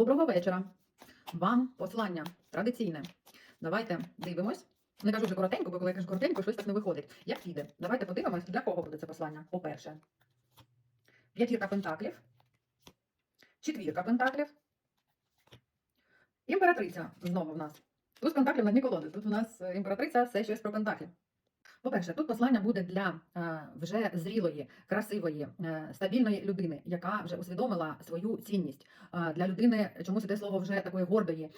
Доброго вечора. Вам послання традиційне. Давайте дивимось. Не кажу вже коротенько, бо коли я кажу коротенько, щось так не виходить. Як піде? Давайте подивимось, для кого буде це послання. По-перше, п'ятірка пентаклів, четвірка пентаклів, імператриця знову в нас. Тут пентаклів на дні колоди. Тут у нас е, імператриця все щось про пентаклі. По-перше, тут послання буде для е, вже зрілої, красивої, е, стабільної людини, яка вже усвідомила свою цінність. Е, для людини, чомусь іде слово вже такої гордої,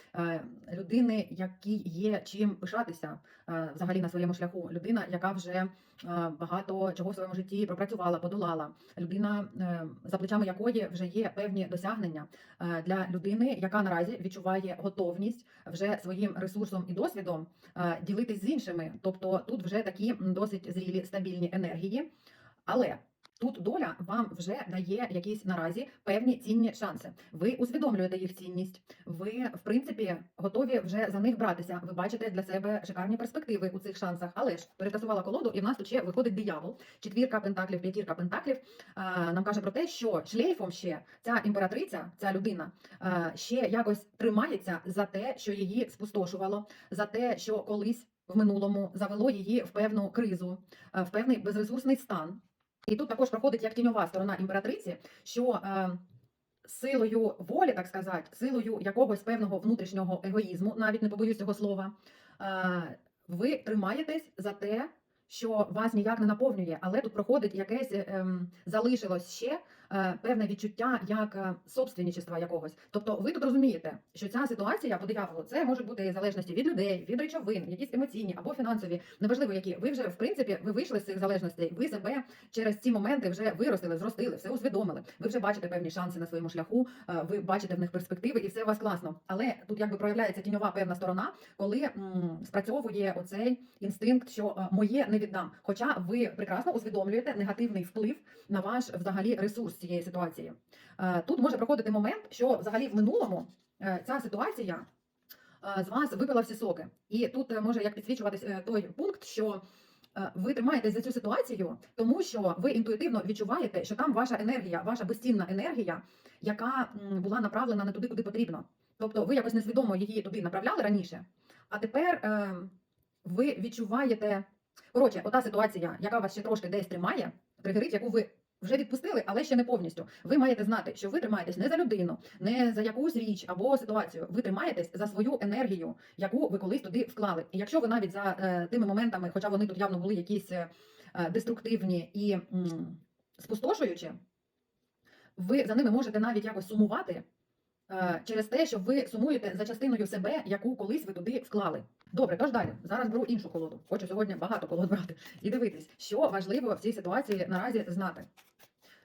людини, якій є чим пишатися взагалі на своєму шляху. Людина, яка вже багато чого в своєму житті пропрацювала, подолала. Людина, за плечами якої вже є певні досягнення для людини, яка наразі відчуває готовність вже своїм ресурсом і досвідом ділитись з іншими. Тобто тут вже такі досить зрілі стабільні енергії. Але тут доля вам вже дає якісь наразі певні цінні шанси. Ви усвідомлюєте їх цінність. Ви, в принципі, готові вже за них братися. Ви бачите для себе шикарні перспективи у цих шансах. Але ж перетасувала колоду, і в нас тут ще виходить диявол. Четвірка пентаклів, п'ятірка пентаклів. Нам каже про те, що шлейфом ще ця імператриця, ця людина, ще якось тримається за те, що її спустошувало, за те, що колись в минулому завело її в певну кризу, е, в певний безресурсний стан. І тут також проходить як тіньова сторона імператриці, що е, силою волі, так сказати, силою якогось певного внутрішнього егоїзму, навіть не побоюсь цього слова, е, ви тримаєтесь за те, що вас ніяк не наповнює, але тут проходить якесь ем, залишилось ще певне відчуття як е, собственничества якогось. Тобто ви тут розумієте, що ця ситуація по дияволу це може бути залежності від людей, від речовин, якісь емоційні або фінансові, неважливо які. Ви вже в принципі ви вийшли з цих залежностей. Ви себе через ці моменти вже виростили, зростили, все усвідомили. Ви вже бачите певні шанси на своєму шляху, е, ви бачите в них перспективи, і все у вас класно. Але тут якби проявляється тіньова певна сторона, коли м, спрацьовує оцей інстинкт, що е, моє не віддам. Хоча ви прекрасно усвідомлюєте негативний вплив на ваш взагалі ресурс цієї ситуації. Е, Тут може проходити момент, що взагалі в минулому е, ця ситуація е, з вас випила всі соки. І тут може як підсвічуватись той пункт, що ви тримаєтесь за цю ситуацію, тому що ви інтуїтивно відчуваєте, що там ваша енергія, ваша безцінна енергія, яка була направлена не туди, куди потрібно. Тобто ви якось несвідомо її туди направляли раніше, а тепер ви відчуваєте. Коротше, ота ситуація, яка вас ще трошки десь тримає, тригерить, яку ви вже відпустили, але ще не повністю. Ви маєте знати, що ви тримаєтесь не за людину, не за якусь річ або ситуацію. Ви тримаєтесь за свою енергію, яку ви колись туди вклали. І якщо ви навіть за е, тими моментами, хоча вони тут явно були якісь е, е, деструктивні і м, спустошуючі, ви за ними можете навіть якось сумувати. е, Через те, що ви сумуєте за частиною себе, яку колись ви туди вклали. Добре, тож далі. Зараз беру іншу колоду. Хочу сьогодні багато колод брати і дивитись, що важливо в цій ситуації наразі знати.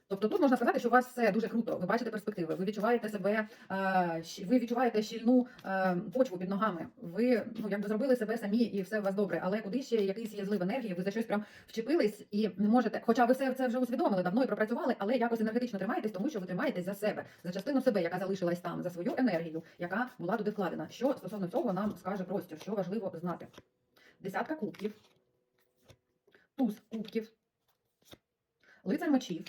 Тобто тут можна сказати, що у вас все дуже круто. Ви бачите перспективи, ви відчуваєте себе, е, ви відчуваєте щільну е, почву під ногами. Ви ну якби зробили себе самі, і все у вас добре. Але куди ще якийсь є злив енергії, ви за щось прям вчепились і не можете. Хоча ви все це вже усвідомили, давно і пропрацювали, але якось енергетично тримаєтесь, тому що ви тримаєтесь за себе, за частину себе, яка залишилась там, за свою енергію, яка була туди вкладена. Що стосовно цього нам скаже простір, що важливо знати. Десятка кубків, туз кубків, лицар мечів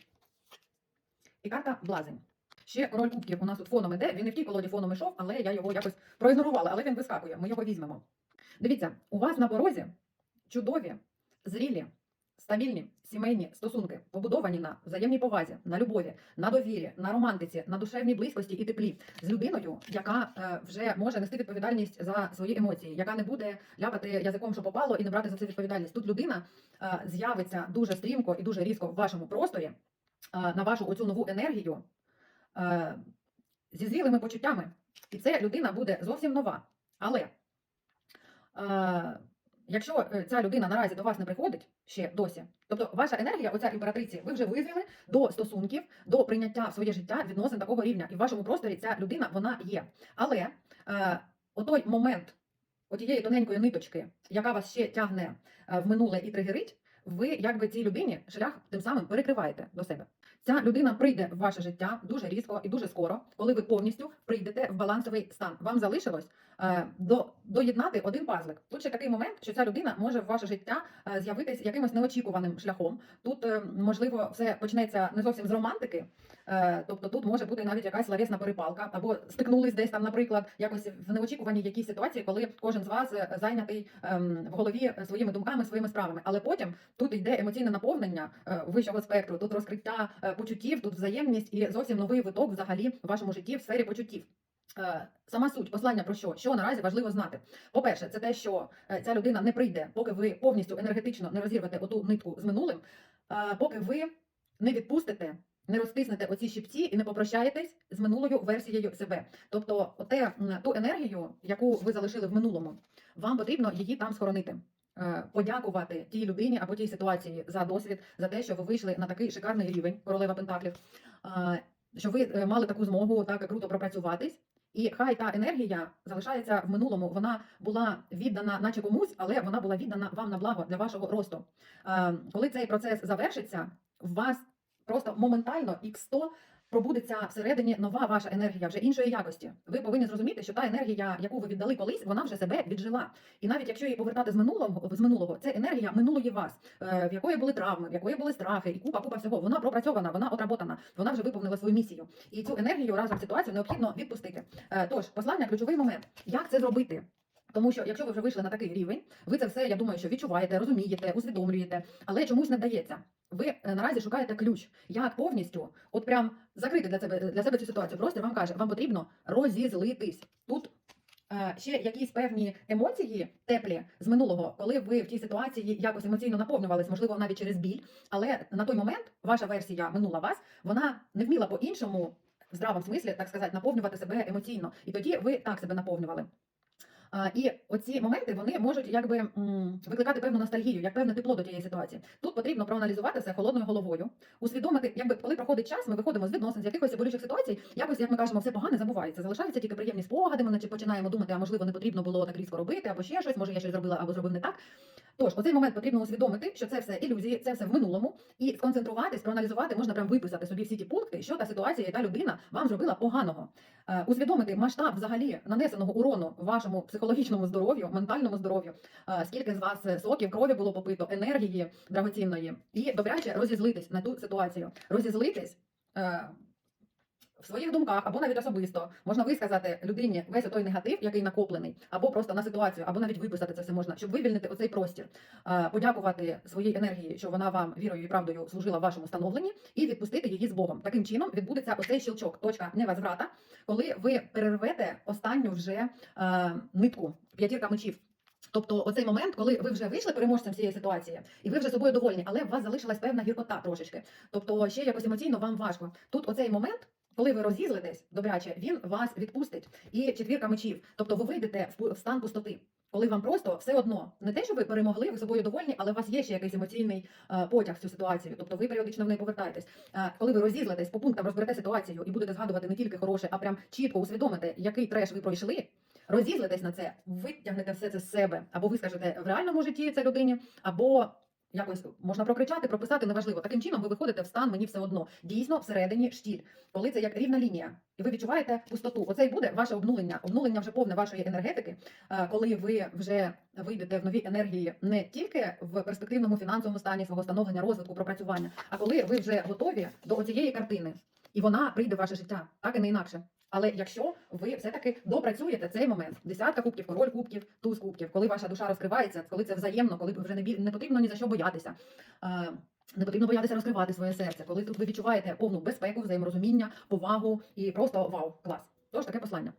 карта блазень. Ще король кубків у нас тут фоном іде. Він не в тій колоді фоном ішов, але я його якось проігнорувала, але він вискакує. Ми його візьмемо. Дивіться, у вас на порозі чудові, зрілі, стабільні сімейні стосунки, побудовані на взаємній повазі, на любові, на довірі, на романтиці, на душевній близькості і теплі з людиною, яка е, вже може нести відповідальність за свої емоції, яка не буде ляпати язиком, що попало, і не брати за це відповідальність. Тут людина е, з'явиться дуже стрімко і дуже різко в вашому просторі на вашу оцю нову енергію зі зрілими почуттями. І це людина буде зовсім нова. Але якщо е, ця людина наразі до вас не приходить ще досі, тобто ваша енергія, оця імператриці, ви вже визріли до стосунків, до прийняття в своє життя відносин такого рівня. І в вашому просторі ця людина вона є. Але отой момент отієї тоненької ниточки, яка вас ще тягне в минуле і тригерить, ви якби цій людині шлях тим самим перекриваєте до себе. Ця людина прийде в ваше життя дуже різко і дуже скоро, коли ви повністю прийдете в балансовий стан. Вам залишилось до, доєднати один пазлик. Тут ще такий момент, що ця людина може в ваше життя е, з'явитись якимось неочікуваним шляхом. Тут, е, можливо, все почнеться не зовсім з романтики. е, Тобто тут може бути навіть якась словесна перепалка, або стикнулись десь там, наприклад, якось в неочікуваній якійсь ситуації, коли кожен з вас е, зайнятий ем, в голові своїми думками, своїми справами. Але потім тут йде емоційне наповнення е, вищого спектру, тут розкриття е, почуттів, тут взаємність і зовсім новий виток взагалі в вашому житті в сфері почуттів. Е, Сама суть послання про що? Що наразі важливо знати? По-перше, це те, що е, ця людина не прийде, поки ви повністю енергетично не розірвете оту нитку з минулим, е, поки ви не відпустите, не розтиснете оці щипці і не попрощаєтесь з минулою версією себе. Тобто, оте, м, ту енергію, яку ви залишили в минулому, вам потрібно її там схоронити. Подякувати тій людині або тій ситуації за досвід, за те, що ви вийшли на такий шикарний рівень королева Пентаклів, що ви мали таку змогу так круто пропрацюватись. І хай та енергія залишається в минулому. Вона була віддана, наче комусь, але вона була віддана вам на благо для вашого росту. Е, Коли цей процес завершиться, у вас просто моментально X100 пробудеться всередині нова ваша енергія вже іншої якості. Ви повинні зрозуміти, що та енергія, яку ви віддали колись, вона вже себе віджила. І навіть якщо її повертати з минулого з минулого, це енергія минулої вас, е, в якої були травми, в якої були страхи, і купа, купа всього. Вона пропрацьована, вона отработана, вона вже виповнила свою місію. І цю енергію разом з ситуацією необхідно відпустити. Е, Тож, послання ключовий момент. Як це зробити? Тому що якщо ви вже вийшли на такий рівень, ви це все, я думаю, що відчуваєте, розумієте, усвідомлюєте, але чомусь не вдається. Ви е, наразі шукаєте ключ, як повністю, от прям закрити для себе для себе цю ситуацію. Простір вам каже, вам потрібно розізлитись. Тут е, ще якісь певні емоції теплі з минулого, коли ви в тій ситуації якось емоційно наповнювались, можливо, навіть через біль. Але на той момент ваша версія минула вас, вона не вміла по-іншому. В здравому смислі, так сказати, наповнювати себе емоційно, і тоді ви так себе наповнювали. І оці моменти вони можуть якби викликати певну ностальгію, як певне тепло до тієї ситуації. Тут потрібно проаналізувати все холодною головою, усвідомити, якби коли проходить час, ми виходимо з відносин з якихось болючих ситуацій, якось як ми кажемо, все погане забувається. Залишаються тільки приємні спогади. Ми наче починаємо думати, а можливо не потрібно було так різко робити, або ще щось, може я щось зробила, або зробив не так. Тож, оцей момент потрібно усвідомити, що це все ілюзії, це все в минулому, і сконцентруватись, проаналізувати, можна прям виписати собі всі ті пункти, що та ситуація, та людина вам зробила поганого. Е, усвідомити масштаб взагалі нанесеного урону вашому психологічному здоров'ю, ментальному здоров'ю, е, скільки з вас е, соків крові було попито, енергії драгоцінної, і добряче розізлитись на ту ситуацію, розізлитись. В своїх думках або навіть особисто можна висказати людині весь той негатив, який накоплений, або просто на ситуацію, або навіть виписати це все можна, щоб вивільнити оцей простір, подякувати своїй енергії, що вона вам вірою і правдою служила в вашому становленні, і відпустити її з Богом. Таким чином відбудеться оцей щелчок, точка невозврата, коли ви перервете останню вже нитку п'ятірка мечів. Тобто оцей момент, коли ви вже вийшли переможцем цієї ситуації, і ви вже собою довольні, але у вас залишилась певна гіркота трошечки. Тобто ще якось емоційно вам важко. Тут оцей момент. Коли ви розізлитесь добряче, він вас відпустить. І четвірка мечів. Тобто ви вийдете в стан пустоти. Коли вам просто все одно не те, що ви перемогли, ви собою довольні, але у вас є ще якийсь емоційний е, потяг в цю ситуацію. Тобто ви періодично в неї повертаєтесь. Е, коли ви розізлитесь по пунктам, розберете ситуацію і будете згадувати не тільки хороше, а прям чітко усвідомите, який треш ви пройшли. Розізлитесь на це, витягнете все це з себе, або ви скажете в реальному житті це людині, або якось можна прокричати, прописати, неважливо. Таким чином ви виходите в стан мені все одно. Дійсно, всередині штіль, коли це як рівна лінія, і ви відчуваєте пустоту. Оце і буде ваше обнулення, обнулення вже повне вашої енергетики, е, коли ви вже вийдете в нові енергії не тільки в перспективному фінансовому стані свого становлення, розвитку, пропрацювання, а коли ви вже готові до цієї картини, і вона прийде в ваше життя, так і не інакше. Але якщо ви все-таки допрацюєте цей момент, десятка кубків, король кубків, туз кубків, коли ваша душа розкривається, коли це взаємно, коли вже не, не потрібно ні за що боятися. Не потрібно боятися розкривати своє серце, коли тут ви відчуваєте повну безпеку, взаєморозуміння, повагу і просто вау, клас. Тож таке послання.